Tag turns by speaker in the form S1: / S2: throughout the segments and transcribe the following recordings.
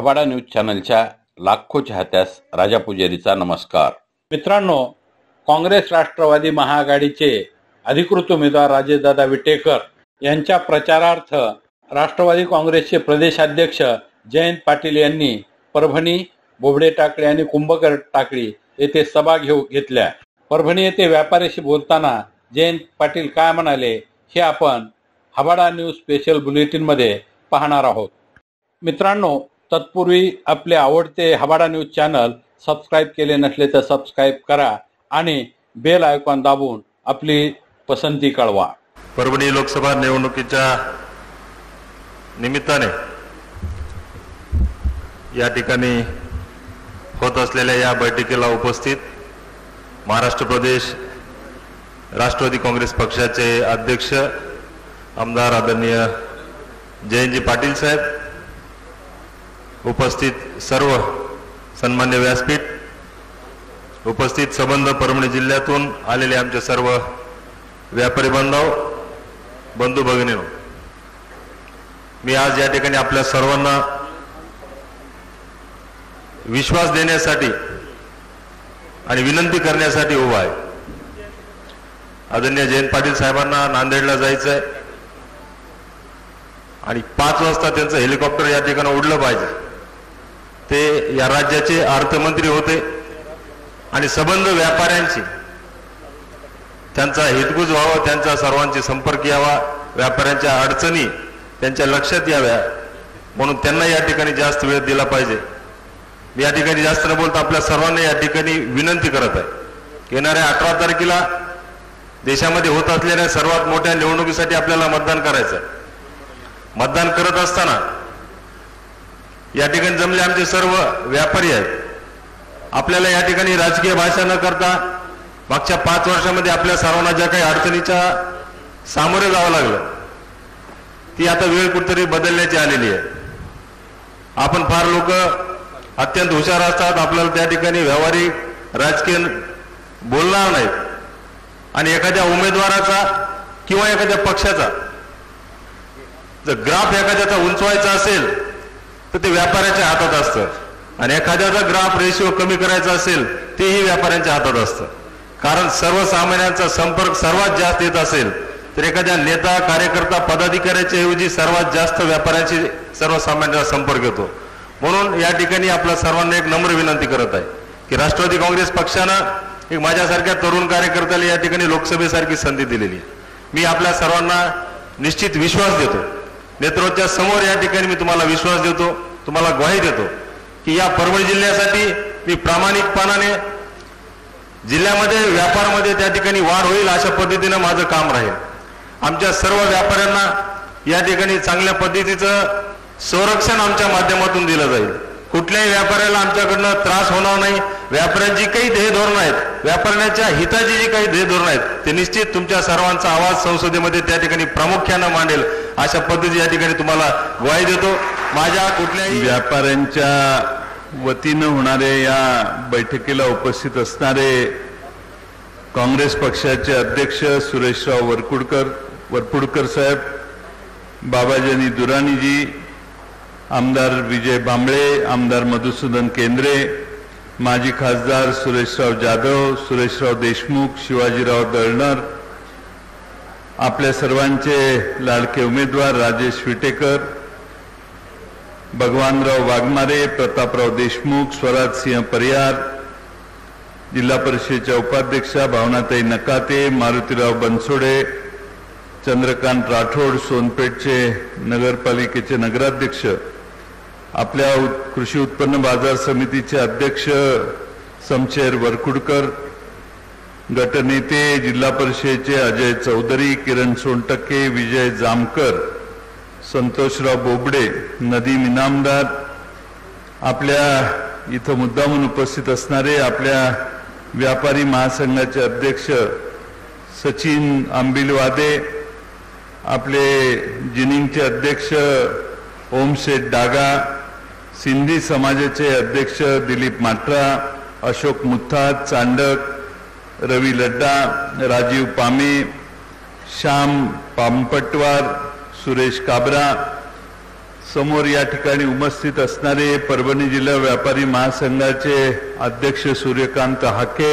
S1: हबाडा news चॅनलच्या लाखो चाहत्यास राजा पुजारीचा नमस्कार. मित्रांनो काँग्रेस राष्ट्रवादी महाआघाडीचे अधिकृत उमेदवार राजेशदादा विटेकर यांच्या प्रचारार्थ राष्ट्रवादी काँग्रेसचे प्रदेशाध्यक्ष जयंत पाटील यांनी परभणी बोबडे टाकळी आणि कुंभकर टाकळी येथे सभा घेऊ घेतल्या. परभणी येथे व्यापाऱ्याशी बोलताना जयंत पाटील काय म्हणाले हे आपण हबाडा न्यूज स्पेशल बुलेटिनमध्ये पाहणार आहोत. मित्रांनो तत्पूर्वी आपले आवडते हबाडा न्यूज चॅनल सबस्क्राईब केले नसले तर सबस्क्राईब करा आणि बेल आयकॉन दाबून आपली पसंती कळवा.
S2: परभणी लोकसभा निवडणुकीच्या निमित्ताने या ठिकाणी होत असलेल्या या बैठकीला उपस्थित महाराष्ट्र प्रदेश राष्ट्रवादी काँग्रेस पक्षाचे अध्यक्ष आमदार आदरणीय जयंतजी पाटील साहेब उपस्थित सर्व सन्मान्य व्यासपीठ उपस्थित संबंध परभणी जिल्ह्यातून आलेले आमचे सर्व व्यापारी बांधव बंधू भगिनी मी आज या ठिकाणी आपल्या सर्वांना विश्वास देण्यासाठी आणि विनंती करण्यासाठी उभा आहे. आदरणीय जयंत पाटील साहेबांना नांदेडला जायचं आहे आणि पाच वाजता त्यांचं हेलिकॉप्टर या ठिकाणी उडलं पाहिजे. ते या राज्याचे अर्थमंत्री होते आणि संबंध व्यापाऱ्यांशी त्यांचा हितगुज व्हावा त्यांचा सर्वांशी संपर्क यावा व्यापाऱ्यांच्या अडचणी त्यांच्या लक्षात याव्या म्हणून त्यांना या ठिकाणी जास्त वेळ दिला पाहिजे. मी या ठिकाणी जास्त न बोलता आपल्या सर्वांना या ठिकाणी विनंती करत आहे. येणाऱ्या अठरा तारखेला देशामध्ये होत असलेल्या सर्वात मोठ्या निवडणुकीसाठी आपल्याला मतदान करायचं मतदान करत असताना या ठिकाणी जमले आमचे सर्व व्यापारी आहेत. आपल्याला या ठिकाणी राजकीय भाषा न करता मागच्या पाच वर्षामध्ये आपल्या सर्वांना ज्या काही अडचणीच्या सामोरे जावं लागलं ती आता वेळ कुठतरी बदलण्याची आलेली आहे. आपण फार लोक अत्यंत हुशार असतात आपल्याला त्या ठिकाणी व्यावहारिक राजकीय बोलणार नाहीत. आणि एखाद्या उमेदवाराचा किंवा एखाद्या पक्षाचा जर ग्राफ एखाद्याचा उंचवायचा असेल तर ते व्यापाऱ्याच्या हातात असतं. आणि एखाद्याचा ग्राफ रेशिओ कमी करायचा असेल तेही व्यापाऱ्यांच्या हातात असतं. कारण सर्वसामान्यांचा संपर्क सर्वात जास्त येत असेल तर एखाद्या नेता कार्यकर्ता पदाधिकाऱ्याच्या ऐवजी सर्वात जास्त व्यापाऱ्यांशी सर्वसामान्यांचा संपर्क येतो. म्हणून या ठिकाणी आपल्या सर्वांना एक नम्र विनंती करत आहे की राष्ट्रवादी काँग्रेस पक्षानं एक माझ्यासारख्या तरुण कार्यकर्त्याला या ठिकाणी लोकसभेसारखी संधी दिलेली मी आपल्या सर्वांना निश्चित विश्वास देतो. नेत्रोच्या समोर या ठिकाणी मी तुम्हाला विश्वास देतो तुम्हाला ग्वाही देतो की या परभणी जिल्ह्यासाठी मी प्रामाणिकपणाने जिल्ह्यामध्ये व्यापारामध्ये त्या ठिकाणी वाढ होईल अशा पद्धतीनं माझं काम राहील. आमच्या सर्व व्यापाऱ्यांना या ठिकाणी चांगल्या पद्धतीचं संरक्षण आमच्या माध्यमातून दिलं जाईल. कुठल्याही व्यापाऱ्याला आमच्याकडनं त्रास होणार नाही. व्यापाऱ्यांची काही ध्येय धोरणं आहेत. व्यापाऱ्यांच्या हिताची जी काही ध्येय धोरणं आहेत ते निश्चित तुमच्या सर्वांचा आवाज संसदेमध्ये त्या ठिकाणी प्रामुख्यानं मांडेल. अशा पद्धती या ठिकाणी तुम्हाला ग्वाही देतो. माझ्या कुठल्याही
S3: व्यापाऱ्यांच्या वतीनं होणारे या बैठकीला उपस्थित असणारे काँग्रेस पक्षाचे अध्यक्ष सुरेशराव वरकुडकर वरपुडकर साहेब बाबाजानी दुरानीजी आमदार विजय बांबळे आमदार मधुसूदन केंद्रे माजी खासदार सुरेशराव जाधव सुरेशराव देशमुख शिवाजीराव दळणर आपल्या सर्वांचे लाडके उमेदवार राजेश विटेकर भगवानराव वाघमारे प्रतापराव देशमुख स्वराजसिंह परियार जिल्हा परिषदेच्या उपाध्यक्षा भावनाताई नकाते मारुतीराव बनसोडे चंद्रकांत राठोड सोनपेठचे नगरपालिकेचे नगराध्यक्ष आपल्या कृषी उत्पन्न बाजार समितीचे अध्यक्ष समशेर वरकुडकर गटनेते जिल्हा परिषदेचे अजय चौधरी किरण सोनटक्के विजय जामकर संतोषराव बोबडे नदीम इनामदार आपल्या इथं मुद्दामून उपस्थित असणारे आपल्या व्यापारी महासंघाचे अध्यक्ष सचिन आंबिलवादे आपले जिनिंगचे अध्यक्ष ओमशेठ डागा सिंधी समाजाचे अध्यक्ष दिलीप माट्रा अशोक मुथा चांडक रवी लड्डा राजीव पामे श्याम पामपटवार सुरेश काबरा. समोर या ठिकाणी उपस्थित असणारे परभणी जिल्हा व्यापारी महासंघाचे अध्यक्ष सूर्यकांत हाके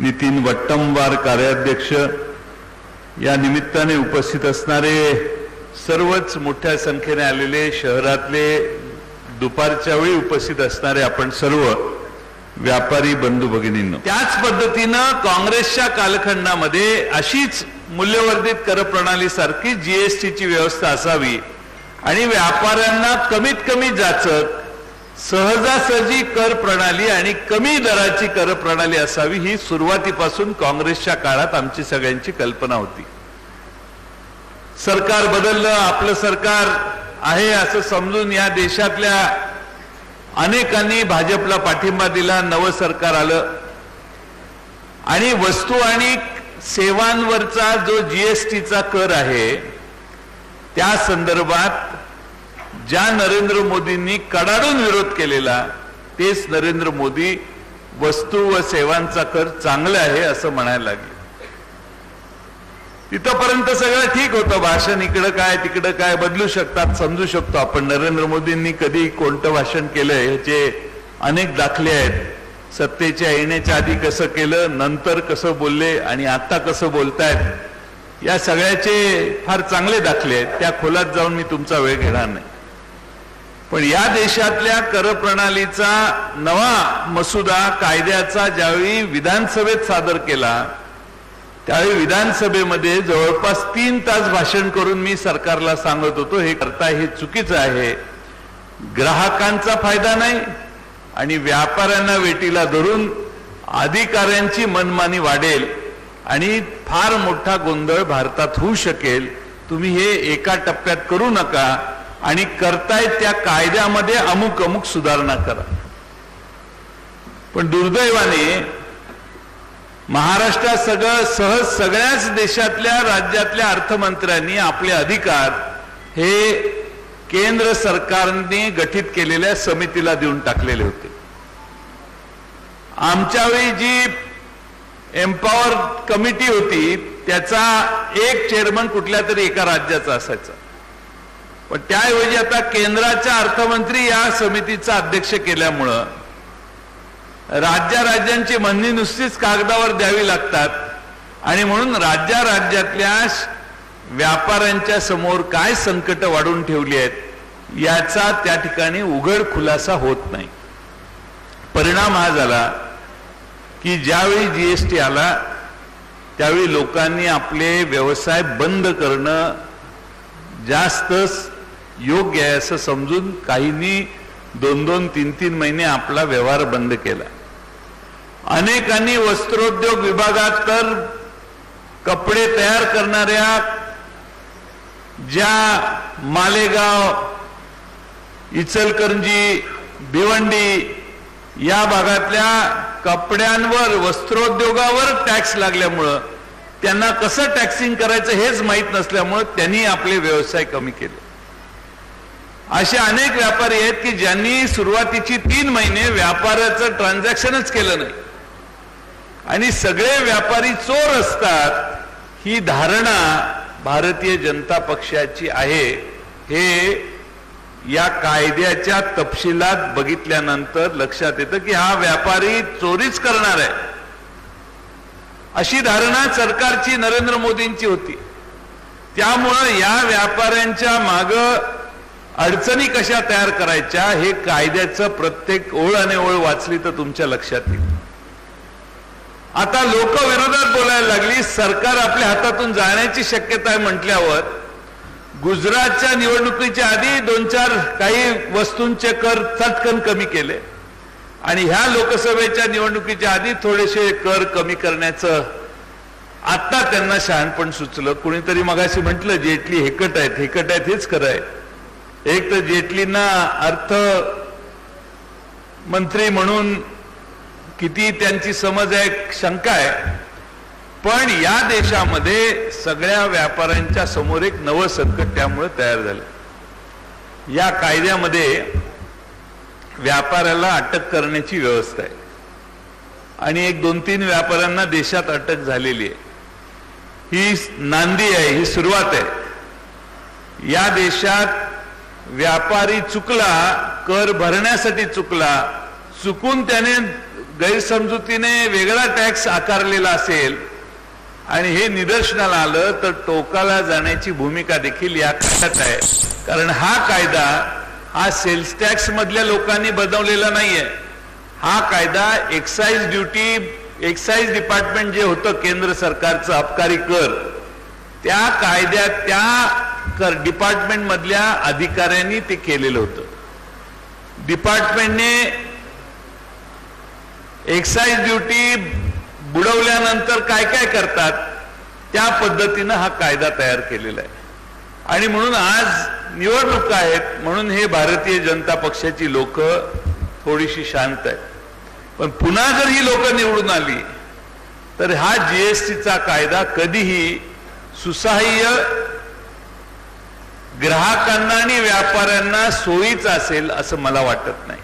S3: नितीन वट्टमवार कार्याध्यक्ष. या निमित्ताने उपस्थित असणारे सर्वच मोठ्या संख्येने आलेले शहरातले दुपारच्या वेळी उपस्थित असणारे आपण सर्व व्यापारी बंधू भगिनींनो त्याच पद्धतीनं काँग्रेसच्या कालखंडामध्ये अशीच मूल्यवर्धित कर प्रणाली सारखी जीएसटीची व्यवस्था असावी आणि व्यापाऱ्यांना कमीत कमी जाचक सहजासहजी कर प्रणाली आणि कमी दराची कर प्रणाली असावी ही सुरुवातीपासून काँग्रेसच्या काळात आमची सगळ्यांची कल्पना होती. सरकार बदललं आपलं सरकार आहे असं समजून या देशातल्या अनेकांनी भाजपला पाठिंबा दिला नवं सरकार आलं. आणि वस्तू आणि सेवांवरचा जो जीएसटीचा कर आहे त्या संदर्भात ज्या नरेंद्र मोदींनी कडाडून विरोध केलेला तेच नरेंद्र मोदी वस्तू व सेवांचा कर चांगला आहे असं म्हणायला लागले. तिथंपर्यंत सगळं ठीक होतं. भाषण इकडं काय तिकडं काय बदलू शकतात समजू शकतो आपण. नरेंद्र मोदींनी कधी कोणतं भाषण केलं ह्याचे अनेक दाखले आहेत. सत्तेच्या येण्याच्या आधी कसं केलं नंतर कसं बोलले आणि आता कसं बोलतायत या सगळ्याचे फार चांगले दाखले आहेत. त्या खोलात जाऊन मी तुमचा वेळ घेणार नाही. पण या देशातल्या कर प्रणालीचा नवा मसुदा कायद्याचा ज्यावेळी विधानसभेत सादर केला त्यावेळी विधानसभेमध्ये जवळपास तीन तास भाषण करून मी सरकारला सांगत होतो हे करता हे चुकीचं आहे. ग्राहकांचा फायदा नाही आणि व्यापाऱ्यांना वेटीला धरून अधिकाऱ्यांची मनमानी वाढेल आणि फार मोठा गोंधळ भारतात होऊ शकेल. तुम्ही हे एका टप्प्यात करू नका आणि करताय त्या कायद्यामध्ये अमुक अमुक सुधारणा करा. पण दुर्दैवाने महाराष्ट्रात सगळं सहज सगळ्याच देशातल्या राज्यातल्या अर्थमंत्र्यांनी आपले अधिकार हे केंद्र सरकारने गठीत केलेल्या समितीला देऊन टाकलेले होते. आमच्या वेळी जी एम्पॉवर कमिटी होती त्याचा एक चेअरमन कुठल्या तरी एका राज्याचा असायचा. पण त्याऐवजी आता केंद्राच्या अर्थमंत्री या समितीचा अध्यक्ष केल्यामुळं राज्या राज्यांची म्हणणी नुसतीच कागदावर द्यावी लागतात. आणि म्हणून राज्या राज्यातल्या व्यापाऱ्यांच्या समोर काय संकट वाढून ठेवली आहेत याचा त्या ठिकाणी उघड खुलासा होत नाही. परिणाम हा झाला की ज्यावेळी जीएसटी आला त्यावेळी लोकांनी आपले व्यवसाय बंद करणं जास्तच योग्य आहे असं समजून काहींनी दोन दोन तीन तीन महिने आपला व्यवहार बंद केला. अनेकांनी वस्त्रोद्योग विभागात तर कपडे तयार करणाऱ्या ज्या मालेगाव इचलकरंजी भिवंडी या भागातल्या कपड्यांवर वस्त्रोद्योगावर टॅक्स लागल्यामुळं त्यांना कसं टॅक्सिंग करायचं हेच माहीत नसल्यामुळं त्यांनी आपले व्यवसाय कमी केले. असे अनेक व्यापारी आहेत की ज्यांनी सुरुवातीची तीन महिने व्यापाराचं ट्रान्झॅक्शनच केलं नाही. आणि सगळे व्यापारी चोर असतात. ही धारणा भारतीय जनता पक्षाची आहे. हे या कायद्याच्या तपशिलात बघितल्यानंतर लक्षात येतं की हा व्यापारी चोरीच करणार आहे. अशी धारणा सरकारची नरेंद्र मोदींची होती. त्यामुळं या व्यापाऱ्यांच्या माग अडचणी कशा तयार करायच्या हे कायद्याचं प्रत्येक ओळ आणि ओळ वाचली तर तुमच्या लक्षात येईल. आता लोक विरोधात बोलायला लागली. सरकार आपल्या हातातून जाण्याची शक्यता आहे म्हटल्यावर गुजरातच्या निवडणुकीच्या आधी दोन चार काही वस्तूंचे कर चटकन कमी केले. आणि ह्या लोकसभेच्या निवडणुकीच्या आधी थोडेसे कर कमी करण्याचं आता त्यांना शहाणपण सुचलं. कुणीतरी मगाशी म्हटलं जेटली हेकट आहेत हेकट आहेत हेच खरं आहे. एक तर जेटलींना अर्थ मंत्री म्हणून किती त्यांची समज आहे शंका आहे. पण या देशामध्ये सगळ्या व्यापाऱ्यांच्या समोर एक नवं संकट त्यामुळे तयार झालं. या कायद्यामध्ये व्यापाऱ्याला अटक करण्याची व्यवस्था आहे. आणि एक दोन तीन व्यापाऱ्यांना देशात अटक झालेली आहे. ही नांदी आहे ही सुरुवात आहे. या देशात व्यापारी चुकला कर भरण्यासाठी चुकला चुकून त्याने गैरसमजुतीने वेगळा टॅक्स आकारलेला असेल आणि हे निदर्शनाला आलं तर टोकाला जाण्याची भूमिका देखील या कायद्यात आहे. कारण हा कायदा हा सेल्स टॅक्स मधल्या लोकांनी बदवलेला नाहीये. हा कायदा एक्साईज ड्युटी एक्साईज डिपार्टमेंट जे होतं केंद्र सरकारचं अबकारी कर त्या कायद्यात त्या कर डिपार्टमेंट मधल्या अधिकाऱ्यांनी ते केलेलं होतं. डिपार्टमेंटने एक्साईज ड्युटी बुडवल्यानंतर काय काय करतात? त्या पद्धतीनं हा कायदा तयार केलेला आहे. आणि म्हणून आज निवडणुका आहेत म्हणून हे भारतीय जनता पक्षाची लोक थोडीशी शांत आहेत. पण पुन्हा जर ही लोक निवडून आली तर हा जीएसटीचा कायदा कधीही सुसहाय्य ग्राहकांना आणि व्यापाऱ्यांना सोयीचा असेल असं मला वाटत नाही.